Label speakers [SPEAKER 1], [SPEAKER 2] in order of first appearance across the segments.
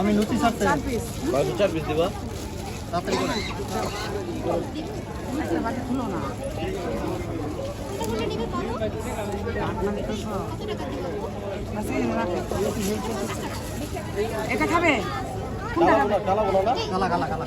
[SPEAKER 1] আমি লুচি
[SPEAKER 2] পিস।
[SPEAKER 3] বারোশো চার পিস দিবা?
[SPEAKER 1] তাড়াতাড়ি করে।
[SPEAKER 2] আচ্ছা, এটা খাবে? কোনটা খাবে?
[SPEAKER 3] কালা
[SPEAKER 1] কালা কালা। কালা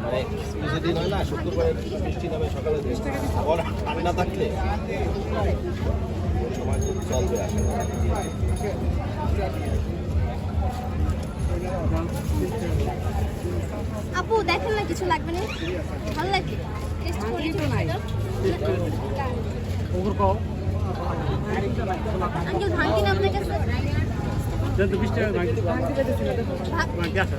[SPEAKER 3] মানে কিছু দিন হয় না শুক্রবার মিষ্টি নামে সকালে আবার ঠান্ডা থাকলে সময় খুব চলবে
[SPEAKER 4] আপু দেখেন না কিছু লাগবে না? ভালো লাগবে?
[SPEAKER 5] আছে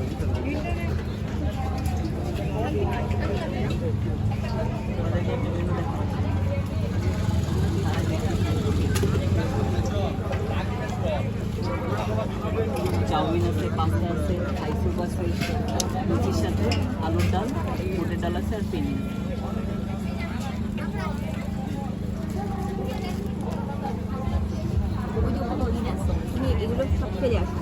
[SPEAKER 6] চাউমিন আছে, পাস্তা আছে থাই স্যুপ আছে, লুচির সাথে আলুর ডাল বুটের ডাল আছে আর পেনি
[SPEAKER 7] তুমি এগুলো সব ফেলে আসো যাও ফেলে আসো যাও। কাগজগুলো যাও না কাগজগুলো ফেলে আসো সবচেয়ে কাগজ না
[SPEAKER 6] সঙ্গে তো কত না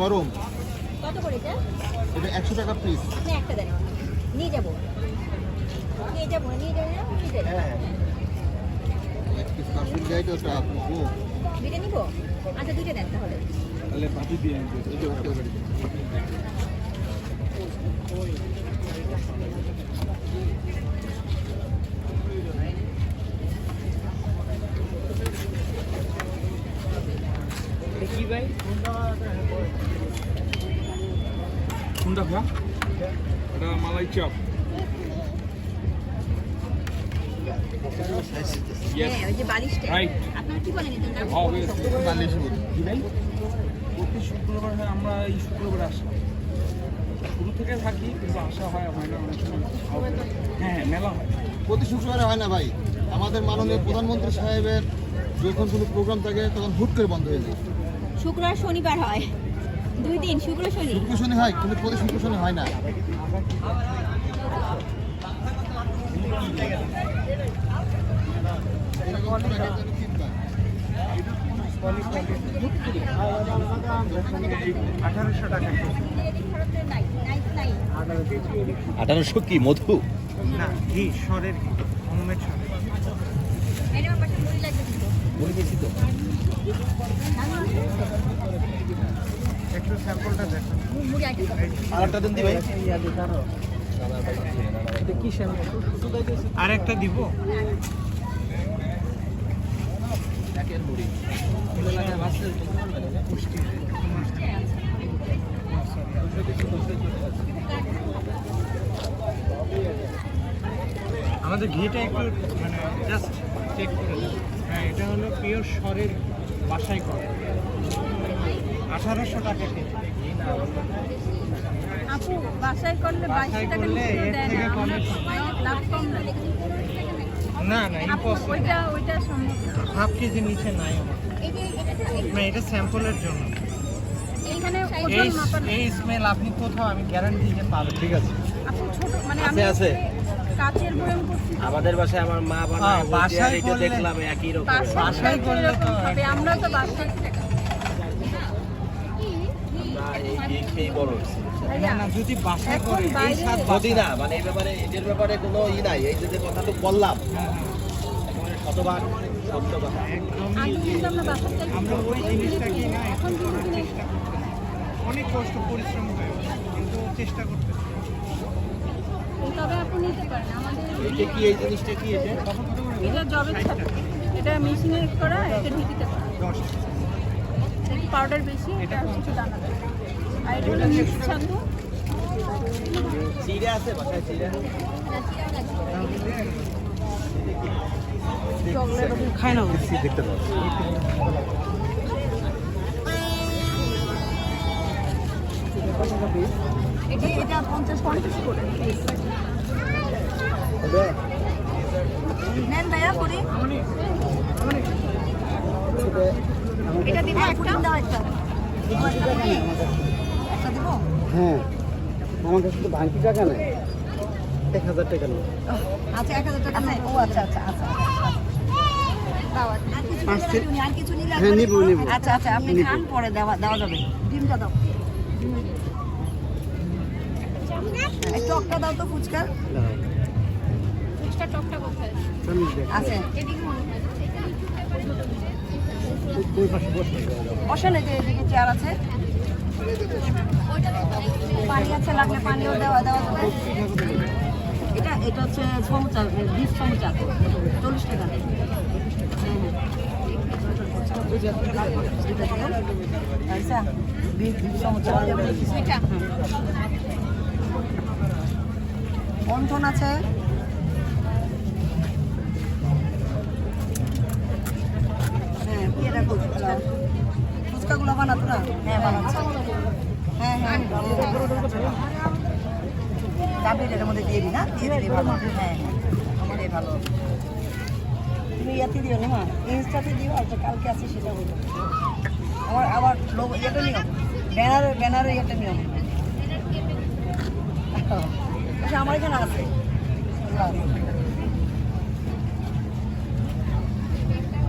[SPEAKER 1] গরম।
[SPEAKER 7] কত করে এটা?
[SPEAKER 1] এটা একশো টাকা পিস
[SPEAKER 7] আপনি একটা দেন নিয়ে যাব। নিয়ে যাব নিয়ে যাব না নিয়ে যাব।
[SPEAKER 1] এক পিস কাশ্মীর গাইড ওটা আপু
[SPEAKER 7] দুইটা নিবো? আচ্ছা দুইটা দেন তাহলে।
[SPEAKER 1] তাহলে বাটি দিয়ে এটা ওকে
[SPEAKER 5] কি ভাই? কোনটা খা? এটা মালাই চপ।
[SPEAKER 7] হ্যাঁ
[SPEAKER 5] প্রতি শুক্রবার হয় আমরা এই শুক্রবার আসি শুরু থেকে থাকি কিন্তু আসা হয় হয় না অনেক সময়। হ্যাঁ হ্যাঁ মেলা হয়।
[SPEAKER 1] প্রতি শুক্রবারে হয় না ভাই। আমাদের মাননীয় প্রধানমন্ত্রী সাহেবের যখন কোনো প্রোগ্রাম থাকে তখন হুট করে বন্ধ হয়ে যায়।
[SPEAKER 7] শুক্র আর শনিবার হয়। দুই দিন শুক্র শনি।
[SPEAKER 1] শুক্র শনি হয় কিন্তু প্রতি শুক্র শনি হয় না।
[SPEAKER 5] আঠারোশো
[SPEAKER 3] কি মধু?
[SPEAKER 5] না ঘি স্বরের ঘি হোমমেড স্বরের
[SPEAKER 7] ম্যাডাম আমার পাশে মুড়ি লাগবে কিন্তু
[SPEAKER 3] বলে বেশি তো।
[SPEAKER 5] একটু স্যাম্পলটা দেখো।
[SPEAKER 3] আর একটা দিন দি ভাই।
[SPEAKER 5] আর একটা দিব। আমাদের ঘিটা একটু মানে জাস্ট চেক করে হ্যাঁ এটা হলো পিওর স্বরের বাসায় করা। আঠারোশো টাকা কেজি।
[SPEAKER 7] আপু বাসায় করলে লাভ কম না।
[SPEAKER 5] না
[SPEAKER 4] ওইটা ওইটা সম্ভব
[SPEAKER 5] হাফ কেজি নিচে নাই
[SPEAKER 4] যে এটা-
[SPEAKER 5] না এটা স্যাম্পলের জন্য।
[SPEAKER 4] এইখানে
[SPEAKER 5] এই
[SPEAKER 4] ওজন মাপানো।
[SPEAKER 5] এই স্মেল আপনি কোথাও আমি গ্যারান্টি দিতে পারব ঠিক আছে।
[SPEAKER 4] আপু ছোট মানে
[SPEAKER 3] আছে, আছে।
[SPEAKER 4] কাচের বয়ম করছি
[SPEAKER 3] আমাদের বাসায় আমার মা বানায়
[SPEAKER 5] হ্যাঁ, বাসায়
[SPEAKER 3] এটা দেখলাম একই রকম।
[SPEAKER 5] বাসায় করলে তো
[SPEAKER 4] হবে আমরা তো বাসায়
[SPEAKER 3] আমরা এই এই খেয়েই বড় হয়েছি।
[SPEAKER 5] না না যদি বাসায় করে এই স্বাদ
[SPEAKER 3] যদি না মানে এই ব্যাপারে এটার ব্যাপারে কোনো ই নাই। এই যে যে কথা তো বললাম শতভাগ সত্য কথা।
[SPEAKER 4] আমরা
[SPEAKER 5] ওই জিনিসটাকে না
[SPEAKER 4] এখন কিন্তু
[SPEAKER 5] চেষ্টা অনেক কষ্ট পরিশ্রম হয় কিন্তু চেষ্টা করতে
[SPEAKER 4] তবে আপনি নিতে পারেন। আমাদের
[SPEAKER 3] এটা কি এই জিনিসটা কি এটা?
[SPEAKER 4] এটা জবের সাথে এটা মেশিনে করা এটা ঢিকিতে করা। পাউডার বেশি এটা হচ্ছে দানা। আর এটা হলো মিক্স ছাতু।
[SPEAKER 3] চিড়া আছে বাসায় চিড়া
[SPEAKER 2] খাই না।
[SPEAKER 3] দেখতে পাবো
[SPEAKER 4] এটা এটা পঞ্চাশ পঞ্চাশ করে। নেন ভাইয়া করি। এটা দিব একটা। দাও একটা? একটা দিব?
[SPEAKER 2] হ্যাঁ আমার কাছে তো ভাঙতি টাকা নেই। এক হাজার টাকা নেই।
[SPEAKER 4] আচ্ছা এক হাজার টাকা ও আচ্ছা আচ্ছা আচ্ছা। আর কিছু নিলে আর কিছু নিলে
[SPEAKER 2] হ্যাঁ, নিবো, নিবো।
[SPEAKER 4] আচ্ছা আচ্ছা আপনি খান পরে দেওয়া দেওয়া যাবে। ডিমটা দাও। টকটা দাও তো ফুচকা। ফুচকা টকটা কোথায়? আছে। বসেন যে এদিকে চেয়ার আছে। পানি আছে লাগলে পানিও দেওয়া দেওয়া যাবে। এটা এটা হচ্ছে সমুচা বিশ সমুচা। চল্লিশ টাকা। হ্যাঁ হ্যাঁ। আচ্ছা। বিশ বিশ সমুচা। অন্থন আছে। হ্যাঁ এটা ফুচকা। ফুচকাগুলো হ্যাঁ বানাচ্ছে। হ্যাঁ হ্যাঁ। এটার মধ্যে দিয়ে দিই না? দিয়ে দিলে ভালো হ্যাঁ হ্যাঁ। ভালো তুমি ইয়াতে দিও না ইনস্টাতে দিও আর কালকে সেটা আমার আবার লোক ইয়েটা নিও। ব্যানার ব্যানারে ইয়েটা নিও। আচ্ছা আমার এখানে আছে।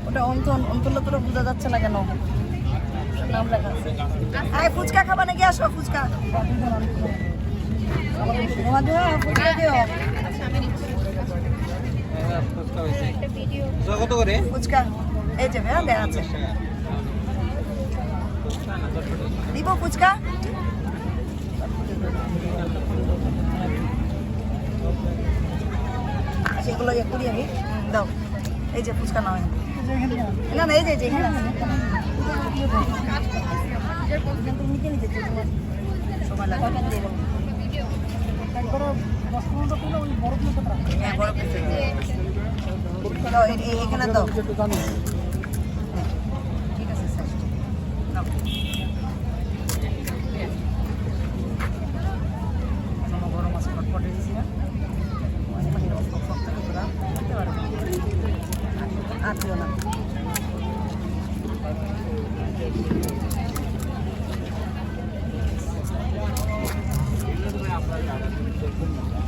[SPEAKER 4] ওটা অন্তন অন্তনটা তোরা বোঝা যাচ্ছে না কেন? নাম লেখা আছে। ফুচকা খাবা নাকি? আসো ফুচকা। ফুচকা এই যে হ্যাঁ দেওয়া আছে। দিব ফুচকা? সেগুলো ইয়ে করি আমি। দাও। এই যে ফুচকা নাও না না, এই যে এখানে সময় লাগে। হ্যাঁ এই- এখানে দাও।